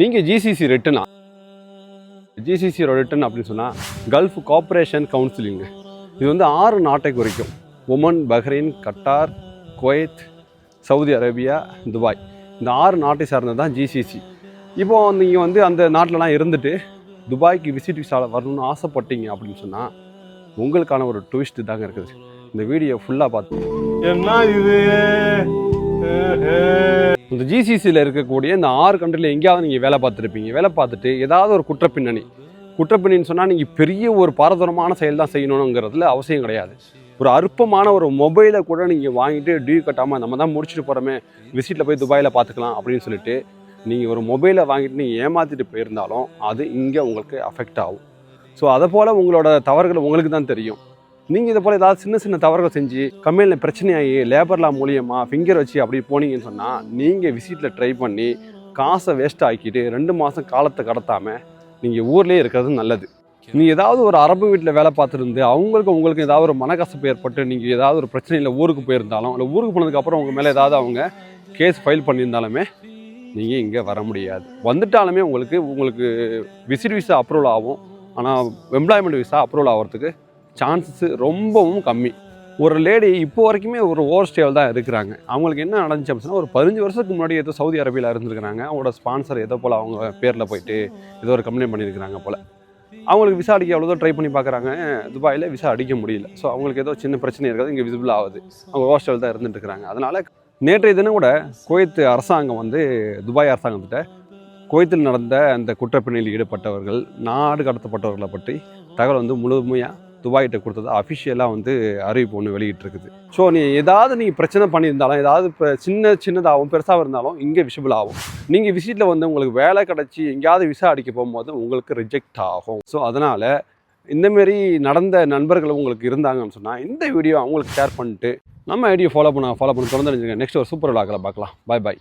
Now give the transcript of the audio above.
நீங்கள் GCC ரிட்டனா ஜிசிசியோட return அப்படின்னு சொன்னால் கல்ஃப் கார்பரேஷன் கவுன்சிலிங் இது வந்து ஆறு நாட்டை குறிக்கும். Oman Bahrain Qatar Kuwait Saudi Arabia Dubai இந்த ஆறு நாட்டை சார்ந்தது தான் ஜிசிசி இப்போது நீங்கள் வந்து அந்த நாட்டிலலாம் இருந்துட்டு துபாய்க்கு விசிட் விசாவில் வரணும்னு ஆசைப்பட்டீங்க அப்படின்னு சொன்னால் உங்களுக்கான ஒரு ட்விஸ்ட் தாங்க இருக்குது. இந்த வீடியோ ஃபுல்லாக பார்த்து என்ன இது? இந்த ஜிசிசியில் இருக்கக்கூடிய இந்த ஆறு கண்ட்ரியில் எங்கேயாவது நீங்கள் வேலை பார்த்துருப்பீங்க. வேலை பார்த்துட்டு ஏதாவது ஒரு குற்றப்பின்னணி. குற்றப்பின்னணின்னு சொன்னால் நீங்கள் பெரிய ஒரு பாரதூரமான செயல் தான் செய்யணுங்கிறதுல அவசியம் கிடையாது. ஒரு அற்பமான ஒரு மொபைலை கூட நீங்கள் வாங்கிட்டு டியூ கட்டாமல் நம்ம தான் முடிச்சுட்டு போகிறோமே விசிட்டில் போய் துபாயில் பார்த்துக்கலாம் அப்படின்னு சொல்லிட்டு நீங்கள் ஒரு மொபைலை வாங்கிட்டு நீங்கள் ஏமாற்றிட்டு போயிருந்தாலும் அது இங்கே உங்களுக்கு அஃபெக்ட் ஆகும். ஸோ அதை போல் உங்களோட தவறுகள் உங்களுக்கு தான் தெரியும். நீங்கள் இதை போல் ஏதாவது சின்ன சின்ன தவறுகள் செஞ்சு கம்பெனியில் பிரச்சனையாகி லேபர்லா மூலியமாக ஃபிங்கர் வச்சு அப்படி போனீங்கன்னு சொன்னால் நீங்கள் விசிட்டில் ட்ரை பண்ணி காசை வேஸ்ட் ஆக்கிட்டு ரெண்டு மாதம் காலத்தை கடத்தாமல் நீங்கள் ஊர்லேயே இருக்கிறது நல்லது. நீங்கள் ஏதாவது ஒரு அரபு வீட்டில் வேலை பார்த்துருந்து அவங்களுக்கு உங்களுக்கு ஏதாவது ஒரு மனக்கசப்பு ஏற்பட்டு நீங்கள் ஏதாவது ஒரு பிரச்சனையில் ஊருக்கு போயிருந்தாலும் இல்லை ஊருக்கு போனதுக்கப்புறம் உங்கள் மேலே ஏதாவது அவங்க கேஸ் ஃபைல் பண்ணியிருந்தாலுமே நீங்கள் இங்கே வர முடியாது. வந்துட்டாலுமே உங்களுக்கு உங்களுக்கு விசிட் விசா அப்ரூவல் ஆகும். ஆனால் எம்ப்ளாய்மெண்ட் விசா அப்ரூவல் ஆகிறதுக்கு சான்சஸ் ரொம்பவும் கம்மி. ஒரு லேடி இப்போ வரைக்குமே ஒரு ஓவர் ஸ்டேவில் தான் இருக்கிறாங்க. அவங்களுக்கு என்ன நடந்துச்சு அப்படின்னா ஒரு பதினஞ்சு வருஷத்துக்கு முன்னாடி ஏதோ சவுதி அரேபியாவில் இருந்திருக்கிறாங்க. அவங்களோட ஸ்பான்சர் ஏதோ போல் அவங்க பேரில் போயிட்டு ஏதோ ஒரு கம்ப்ளைண்ட் பண்ணியிருக்கிறாங்க போல். அவங்களுக்கு விசா அடிக்க எவ்வளோ ட்ரை பண்ணி பார்க்குறாங்க. துபாயில் விசா அடிக்க முடியல. ஸோ அவங்களுக்கு ஏதோ சின்ன பிரச்சனை இருக்காது இங்கே விசிபிள் ஆகுது. அவங்க ஹோஸ்டல் தான் இருந்துட்டு இருக்கிறாங்க. அதனால் நேற்றைய தினம் கூட குவைத் அரசாங்கம் வந்து துபாய் அரசாங்கத்திட்ட குவைத்தில் நடந்த அந்த குற்றப்பிணையில் ஈடுபட்டவர்கள் நாடு கடத்தப்பட்டவர்களை பற்றி தகவல் வந்து முழுமையாக துபாய்கிட்ட கொடுத்தது அஃபிஷியலாக வந்து அறிவிப்பு ஒன்று வெளியிட்டிருக்குது. ஸோ நீ ஏதாவது நீ பிரச்சனை பண்ணியிருந்தாலும் ஏதாவது இப்போ சின்ன சின்னதாகவும் பெருசாக இருந்தாலும் இங்கே விசிபிள் ஆகும். நீங்கள் விசிட்டில் வந்து உங்களுக்கு வேலை கிடச்சி எங்கேயாவது விசா அடிக்க போகும்போது உங்களுக்கு ரிஜெக்ட் ஆகும். ஸோ அதனால் இந்தமாரி நடந்த நண்பர்கள் உங்களுக்கு இருந்தாங்கன்னு சொன்னால் இந்த வீடியோ அவங்களுக்கு ஷேர் பண்ணிட்டு நம்ம ஐடியை ஃபாலோ பண்ண ஃபாலோ பண்ண தொடர்ந்து நெக்ஸ்ட் ஒரு சூப்பர் விழாக்களை பார்க்கலாம். பாய் பாய்